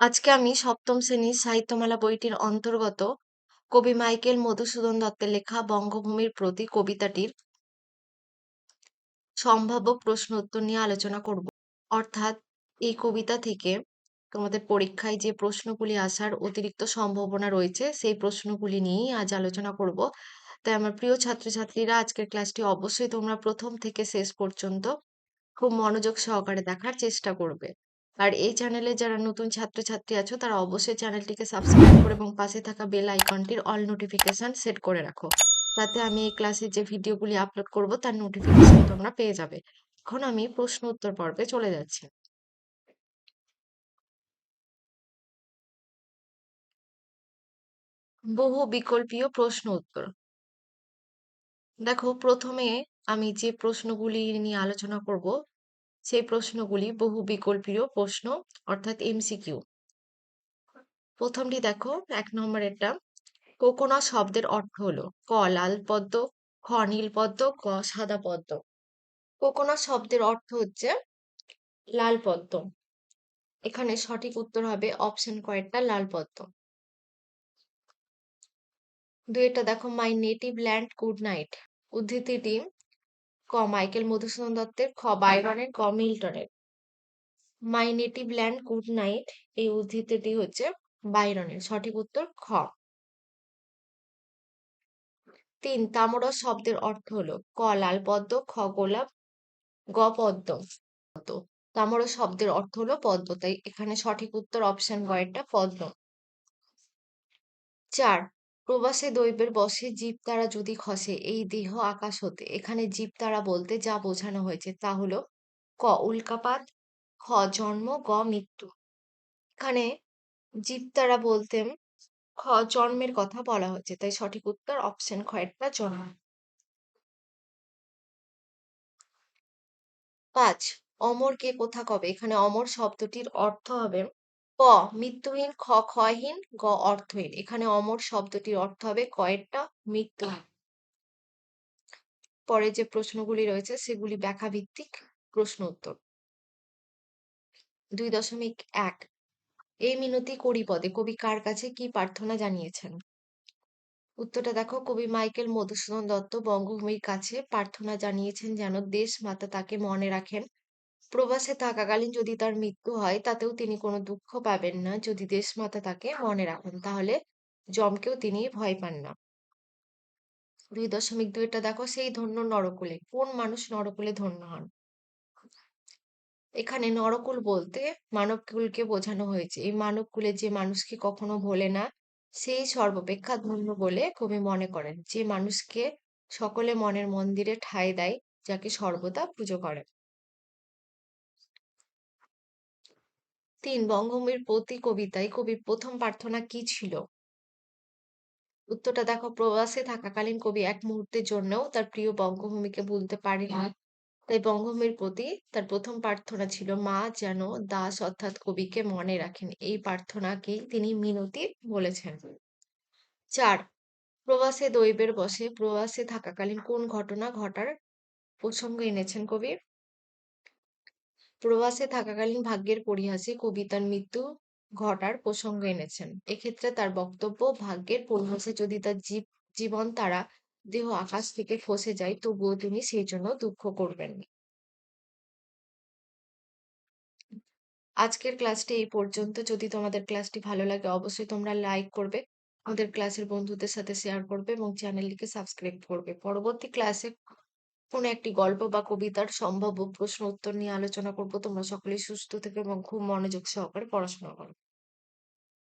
আজকে আমি সপ্তম শ্রেণির সাহিত্যমালা বইটির অন্তর্গত কবি মাইকেল মধুসূদন দত্তের লেখা বঙ্গভূমির প্রতি কবিতাটির সম্ভাব্য প্রশ্ন উত্তর নিয়ে আলোচনা করব। অর্থাৎ এই কবিতা থেকে তোমাদের পরীক্ষায় যে প্রশ্নগুলি আসার অতিরিক্ত সম্ভাবনা রয়েছে, সেই প্রশ্নগুলি নিয়েই আজ আলোচনা করব। তাই আমার প্রিয় ছাত্রছাত্রীরা, আজকের ক্লাসটি অবশ্যই তোমরা প্রথম থেকে শেষ পর্যন্ত খুব মনোযোগ সহকারে দেখার চেষ্টা করবে। আর এই চ্যানেলে যারা নতুন ছাত্রছাত্রী আছো, তারা অবশ্যই চ্যানেলটিকে সাবস্ক্রাইব করে এবং পাশে থাকা বেল আইকনটির অল নোটিফিকেশন সেট করে রাখো। তাতে আমি এই ক্লাসে যে ভিডিওগুলি আপলোড করব, তার নোটিফিকেশন তোমরা পেয়ে যাবে। এখন আমি প্রশ্ন উত্তর পর্বে চলে যাচ্ছি। বহু বিকল্পীয় প্রশ্ন উত্তর। দেখো, প্রথমে আমি যে প্রশ্নগুলি নিয়ে আলোচনা করব সেই প্রশ্নগুলি বহু বিকল্পীয় প্রশ্ন, অর্থাৎ এমসিকিউ প্রথমটি দেখো, এক নম্বরেরটা কোকোনা শব্দের অর্থ হলো ক, লাল পদ্ম, খ, নীল পদ্ম, ক, সাদা পদ্ম। কোকোনাট শব্দের অর্থ হচ্ছে লাল পদ্ম। এখানে সঠিক উত্তর হবে অপশন কয়েকটা লাল পদ্ম। দুইটা দেখো my native land good night উদ্ধৃতিটি ক, মাইকেল মধুসূদন দত্তের খ, বাইরনের ক মিল্টনের। My native land good night, এই উদ্ধৃতিটি হচ্ছে বাইরনের, সঠিক উত্তর খ। তিন তামরস শব্দের অর্থ হলো ক, লাল পদ্ম, খ, গোলাপ, গ, পদ্ম। তামরস শব্দের অর্থ হলো পদ্ম, তাই এখানে সঠিক উত্তর অপশন গয়েরটা পদ্ম। চার প্রবাসে দৈবের বসে জীব তারা যদি খসে, এই দেহ আকাশ হতে। এখানে জীব তারা বলতে যা বোঝানো হয়েছে তা হলো ক, উল্কাপাত, খ, জন্ম, গ, মৃত্যু। এখানে জীব তারা বলতে খ, জন্মের কথা বলা হয়েছে, তাই সঠিক উত্তর অপশন খ একটা জন্ম। পাঁচ, অমর কে কোথা কবে? এখানে অমর শব্দটির অর্থ হবে ক মৃত্যুহীন খ ক্ষয়হীন গ অর্থহীন। এখানে অমর শব্দটির অর্থ হবে কয়েকটা মৃত্যুহীন পরে যে প্রশ্নগুলি রয়েছে সেগুলি ব্যাখ্যা ভিত্তিক প্রশ্ন উত্তর। দুই দশমিক এক এই মিনতি করি পদে কবি কার কাছে কি প্রার্থনা জানিয়েছেন? উত্তরটা দেখো কবি মাইকেল মধুসূদন দত্ত বঙ্গভূমির কাছে প্রার্থনা জানিয়েছেন যেন দেশ মাতা তাকে মনে রাখেন প্রবাসে থাকাকালীন যদি তার মৃত্যু হয়, তাতেও তিনি কোনো দুঃখ পাবেন না যদি দেশ মাতা তাকে মনে রাখেন। তাহলে জমকেও তিনি ভয় পান না। দুই দশমিক দুইটা দেখো, সেই ধন্য নরকুলে। কোন মানুষ নরকুলে ধন্য হন? এখানে নরকুল বলতে মানবকুলকে বোঝানো হয়েছে। এই মানবকুলে যে মানুষকে কখনো ভোলে না, সেই সর্বাপেক্ষা ধন্য বলে কবি মনে করেন। যে মানুষকে সকলে মনের মন্দিরে ঠাঁই দেয়, যাকে সর্বদা পুজো করে। তিন বঙ্গভূমির প্রতি কবিতায় কবির প্রথম প্রার্থনা কি ছিল? উত্তরটা দেখো প্রবাসে থাকাকালীন কবি এক মুহূর্তের জন্যও তার প্রিয় বঙ্গভূমিকে ভুলতে পারেন তাই বঙ্গভূমির প্রতি তার প্রথম প্রার্থনা ছিল মা যেন দাস অর্থাৎ কবিকে মনে রাখেন। এই প্রার্থনাকেই তিনি মিনতি বলেছেন। চার প্রবাসে দৈবের বসে প্রবাসে থাকাকালীন কোন ঘটনা ঘটার প্রসঙ্গ এনেছেন কবি প্রবাসে থাকাকালীন ভাগ্যের পরিহাসে কবিতার মৃত্যু ঘটার প্রসঙ্গ এনেছেন। এক্ষেত্রে তার বক্তব্য, ভাগ্যের পরিহাসে যদি তার জীব, জীবন তারা দেহ আকাশ থেকে ফসে যায়, তবুও তিনি সেই জন্য দুঃখ করবেন আজকের ক্লাসটি এই পর্যন্ত। যদি তোমাদের ক্লাসটি ভালো লাগে, অবশ্যই তোমরা লাইক করবে, আমাদের ক্লাসের বন্ধুদের সাথে শেয়ার করবে এবং চ্যানেলটিকে সাবস্ক্রাইব করবে। পরবর্তী ক্লাসে কোনো একটি গল্প বা কবিতার সম্ভাব্য প্রশ্ন উত্তর নিয়ে আলোচনা করব। তোমরা সকলেই সুস্থ থেকে এবং খুব মনোযোগ সহকারে পড়াশোনা করো।